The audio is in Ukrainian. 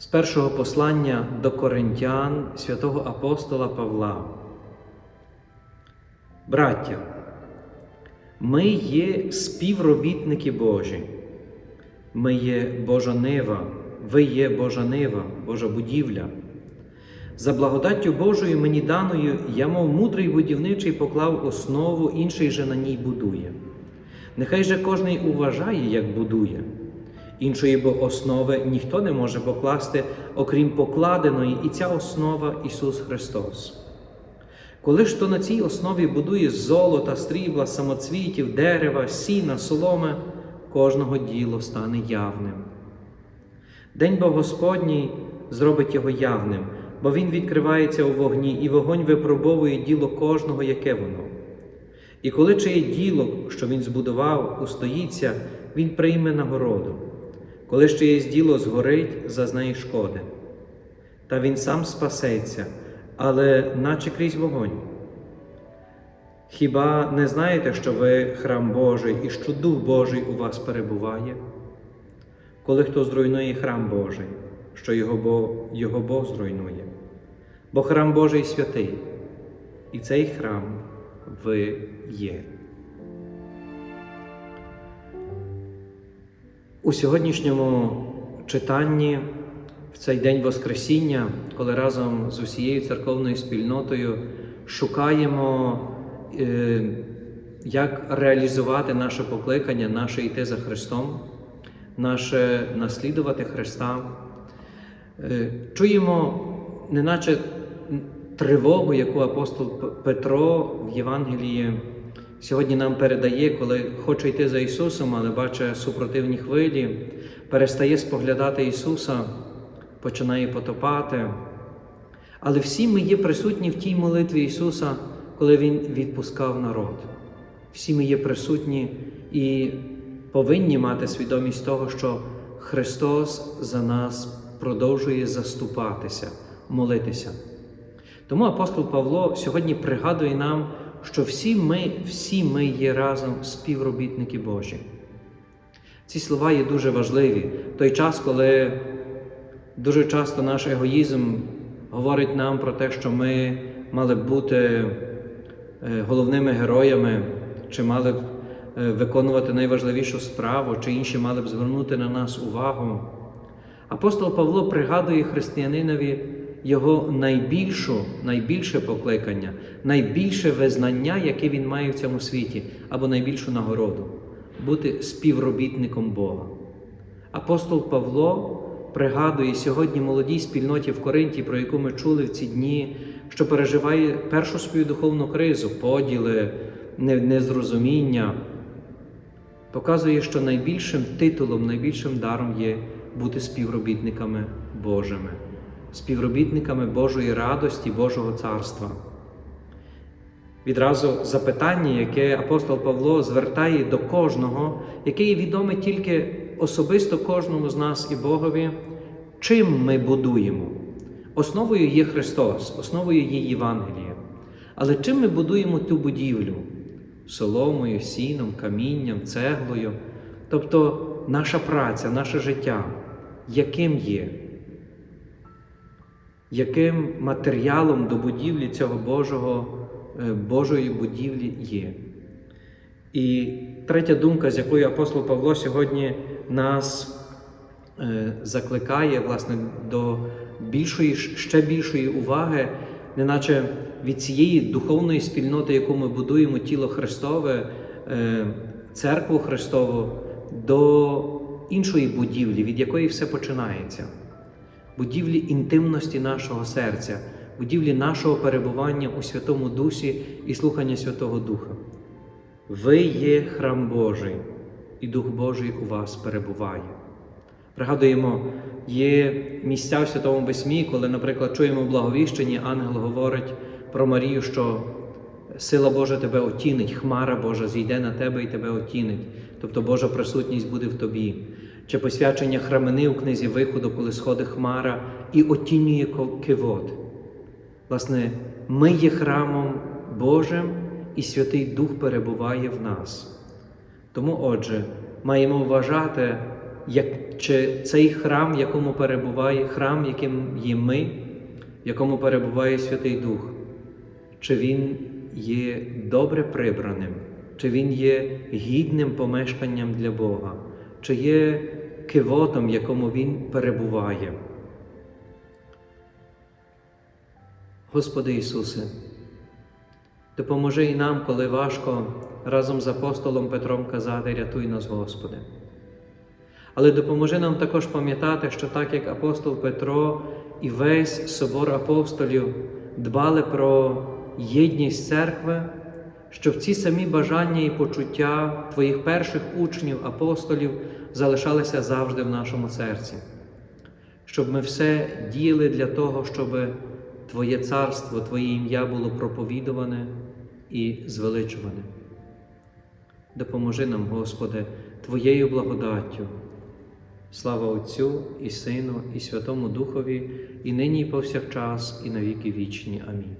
З першого послання до Коринтян святого апостола Павла. Браття, ми є співробітники Божі, ми є Божа нива, ви є Божа нива, Божа будівля. За благодаттю Божою мені даною, я, мов мудрий будівничий, поклав основу, інший же на ній будує. Нехай же кожний уважає, як будує. Іншої бо основи ніхто не може покласти, окрім покладеної, і ця основа Ісус Христос. Коли ж то на цій основі будує золота, срібла, самоцвітів, дерева, сіна, соломи, кожного діло стане явним. День бо Господній зробить його явним, бо Він відкривається у вогні, і вогонь випробовує діло кожного, яке воно. І коли чиє діло, що він збудував, устоїться, він прийме нагороду. Коли ж чиєсь діло згорить, зазнає шкоди. Та він сам спасеться, але наче крізь вогонь. Хіба не знаєте, що ви храм Божий і що Дух Божий у вас перебуває? Коли хто зруйнує храм Божий, що його Бог, його Бог зруйнує, бо храм Божий святий, і цей храм ви є. У сьогоднішньому читанні в цей день Воскресіння, коли разом з усією церковною спільнотою шукаємо, е, як реалізувати наше покликання, наше йти за Христом, наше наслідувати Христа, е, чуємо, неначе тривогу, яку апостол Петро в Євангелії сьогодні нам передає, коли хоче йти за Ісусом, але бачить супротивні хвилі, перестає споглядати Ісуса, починає потопати. Але всі ми є присутні в тій молитві Ісуса, коли Він відпускав народ. Всі ми є присутні і повинні мати свідомість того, що Христос за нас продовжує заступатися, молитися. Тому апостол Павло сьогодні пригадує нам, що всі ми, всі ми є разом співробітники Божі. Ці слова є дуже важливі. Той час, коли дуже часто наш егоїзм говорить нам про те, що ми мали б бути е, головними героями, чи мали б е, виконувати найважливішу справу, чи інші мали б звернути на нас увагу. Апостол Павло пригадує християнинові його найбільшу, найбільше покликання, найбільше визнання, яке він має в цьому світі, або найбільшу нагороду бути співробітником Бога. Апостол Павло пригадує сьогодні молодій спільноті в Коринті, про яку ми чули в ці дні, що переживає першу свою духовну кризу, поділи, незрозуміння. Показує, що найбільшим титулом, найбільшим даром є бути співробітниками Божими співробітниками Божої радості, Божого царства. Відразу запитання, яке апостол Павло звертає до кожного, яке є відоме тільки особисто кожному з нас і Богові, чим ми будуємо. Основою є Христос, основою є Євангеліє. Але чим ми будуємо ту будівлю? Соломою, сіном, камінням, цеглою, тобто наша праця, наше життя, яким є? Яким матеріалом до будівлі цього Божого, Божої будівлі є. І третя думка, з якою апостол Павло сьогодні нас закликає власне, до більшої, ще більшої уваги, неначе від цієї духовної спільноти, яку ми будуємо, тіло Христове, е, церкву Христову, до іншої будівлі, від якої все починається, будівлі інтимності нашого серця, будівлі нашого перебування у Святому Дусі і слухання Святого Духа. Ви є храм Божий, і Дух Божий у вас перебуває. Пригадуємо, є місця в Святому Письмі, коли, наприклад, чуємо в благовіщенні, ангел говорить про Марію, що сила Божа тебе отінить, хмара Божа зійде на тебе і тебе отінить, тобто Божа присутність буде в тобі. Чи посвячення храмини у книзі виходу, коли сходить хмара і отінює кивот. Власне, ми є храмом Божим, і Святий Дух перебуває в нас. Тому, отже, маємо вважати, як, чи цей храм, в якому перебуває храм, яким є ми, в якому перебуває Святий Дух, чи він є добре прибраним, чи він є гідним помешканням для Бога, чи є кивотом, в якому Він перебуває. Господи Ісусе, допоможи і нам, коли важко разом з апостолом Петром казати, рятуй нас, Господи. Але допоможи нам також пам'ятати, що так як апостол Петро і весь собор апостолів дбали про єдність церкви, щоб ці самі бажання і почуття Твоїх перших учнів, апостолів залишалися завжди в нашому серці, щоб ми все діяли для того, щоб Твоє царство, Твоє ім'я було проповідуване і звеличуване. Допоможи нам, Господи, Твоєю благодаттю. Слава Отцю і Сину, і Святому Духові, і нині, і повсякчас, і навіки вічні. Амінь.